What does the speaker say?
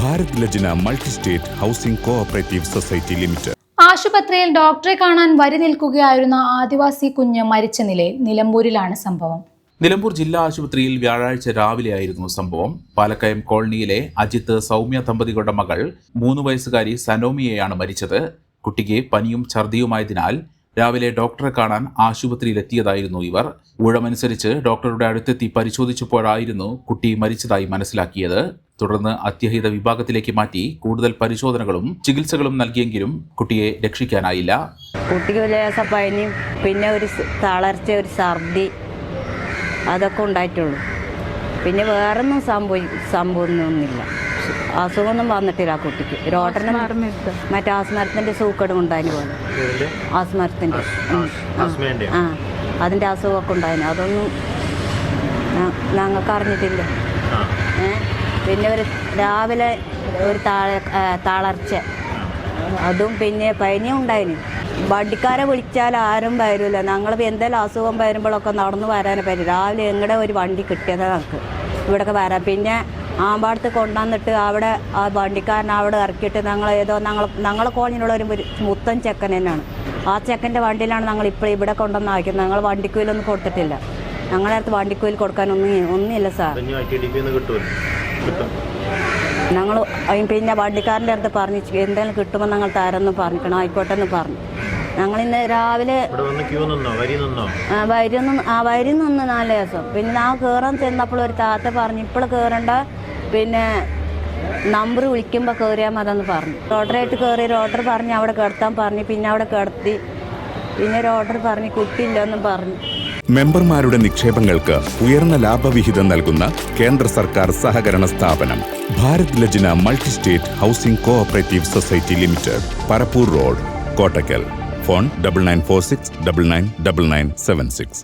Bharat Lajna multi state housing cooperative society limited. ആശുപത്രിയിൽ ഡോക്ടറെ കാണാൻ വരി നിൽക്കുകയായിരുന്ന ആദിവാസി കുഞ്ഞ് മരിച്ച നിലയിൽ നിലമ്പൂരിലാണ് സംഭവം. നിലമ്പൂർ ജില്ലാ ആശുപത്രിയിൽ വ്യാഴാഴ്ച രാവിലെയായിരുന്നു സംഭവം. പാലക്കയം കോളനിയിലെ അജിത്ത് സൗമ്യ ദമ്പതികളുടെ മകൾ മൂന്ന് വയസ്സുകാരി സനോമിയെയാണ് മരിച്ചത്. കുട്ടിക്ക് പനിയും ഛർദിയുമായതിനാൽ രാവിലെ ഡോക്ടറെ കാണാൻ ആശുപത്രിയിലെത്തിയതായിരുന്നു ഇവർ. ഊഴമനുസരിച്ച് ഡോക്ടറുടെ അടുത്തെത്തി പരിശോധിച്ചപ്പോഴായിരുന്നു കുട്ടി മരിച്ചതായി മനസ്സിലാക്കിയത്. തുടർന്ന് അത്യഹിത വിഭാഗത്തിലേക്ക് മാറ്റി കൂടുതൽ പരിശോധനകളും ചികിത്സകളും നൽകിയെങ്കിലും കുട്ടിയെ രക്ഷിക്കാനായില്ല. കുട്ടിക്ക് ലേസ പനിയും പിന്നെ ഒരു തളർച്ച ഒരു ഛർദി അതൊക്കെ ഉണ്ടായിട്ടുള്ളൂ. പിന്നെ വേറൊന്നും സംഭവി സംഭവമൊന്നുമില്ല. അസുഖമൊന്നും വന്നിട്ടില്ല ആ കുട്ടിക്ക്. രോട്ടറിന് മറ്റേ ആസ്മരത്തിന്റെ സൂക്കടും ഉണ്ടായിരുന്നു പോലെ. ആസ്മരത്തിന്റെ. ആ. അതിന്റെ അതിന്റെ അസുഖമൊക്കെ ഉണ്ടായിരുന്നു അതൊന്നും ഞങ്ങൾക്ക് അറിഞ്ഞിട്ടില്ല പിന്നെ ഒരു രാവിലെ ഒരു താഴ ആ, തളർച്ച. അതും പിന്നെ പനിയും ഉണ്ടായിന്. വണ്ടിക്കാരെ വിളിച്ചാൽ ആരും വരില്ല ഞങ്ങൾ എന്തെങ്കിലും അസുഖം വരുമ്പോഴൊക്കെ നടന്നു വരാനേ പറ്റും. രാവിലെ എങ്ങടെ ഒരു വണ്ടി കിട്ടിയതാണ് ഞങ്ങൾക്ക്. ഇവിടെയൊക്കെ വരാം. പിന്നെ ആമ്പാടത്ത് കൊണ്ടുവന്നിട്ട് അവിടെ ആ വണ്ടിക്കാരൻ അവിടെ ഇറക്കിയിട്ട് ഞങ്ങൾ ഏതോ ഞങ്ങൾ ഞങ്ങളെ കോളനിയിലുള്ള ഒരു മുത്തം മുത്തൻ ചെക്കൻ തന്നെയാണ്. ആ ചെക്കന്റെ വണ്ടിയിലാണ് ഞങ്ങൾ ഇപ്പോൾ ഇവിടെ കൊണ്ടുവന്ന് ആക്കുന്നത് ഞങ്ങൾ വണ്ടിക്കൂലൊന്നും കൊടുത്തിട്ടില്ല. ഞങ്ങളുടെ അടുത്ത് വണ്ടിക്കൂലി കൊടുക്കാനൊന്നും ഒന്നുമില്ല സാർ. ഞങ്ങൾ പിന്നെ വണ്ടിക്കാരന്റെ അടുത്ത് പറഞ്ഞു എന്തെങ്കിലും കിട്ടുമ്പോൾ ഞങ്ങൾ തരാമെന്ന് പറഞ്ഞിരിക്കണം ആയിക്കോട്ടെ എന്ന് പറഞ്ഞു. ഞങ്ങൾ ഇന്ന് രാവിലെ ഇവിടെ വന്ന് ക്യൂ വരി ആ, വരി നിന്ന് ആ വരി നിന്ന് നാല് ദിവസം പിന്നെ ആ കയറാൻ ചെന്നപ്പോൾ ഒരു താത്ത പറഞ്ഞു ഇപ്പോൾ കയറണ്ട പിന്നെ നമ്പർ വിളിക്കുമ്പോൾ കയറിയാൽ മതെന്ന് പറഞ്ഞു. റോഡറായിട്ട് കയറി റോഡർ പറഞ്ഞ് അവിടെ കിടത്താൻ പറഞ്ഞു പിന്നെ അവിടെ കിടത്തി പിന്നെ ഒരു ഓർഡർ പറഞ്ഞ് കുട്ടിയില്ലെന്നും പറഞ്ഞു. മെമ്പർമാരുടെ നിക്ഷേപങ്ങൾക്ക് ഉയർന്ന ലാഭവിഹിതം നൽകുന്ന കേന്ദ്ര സർക്കാർ സഹകരണ സ്ഥാപനം Bharat Lajna multi state housing cooperative society limited Parappur road Kottakkal phone double nine four six double nine double nine seven six.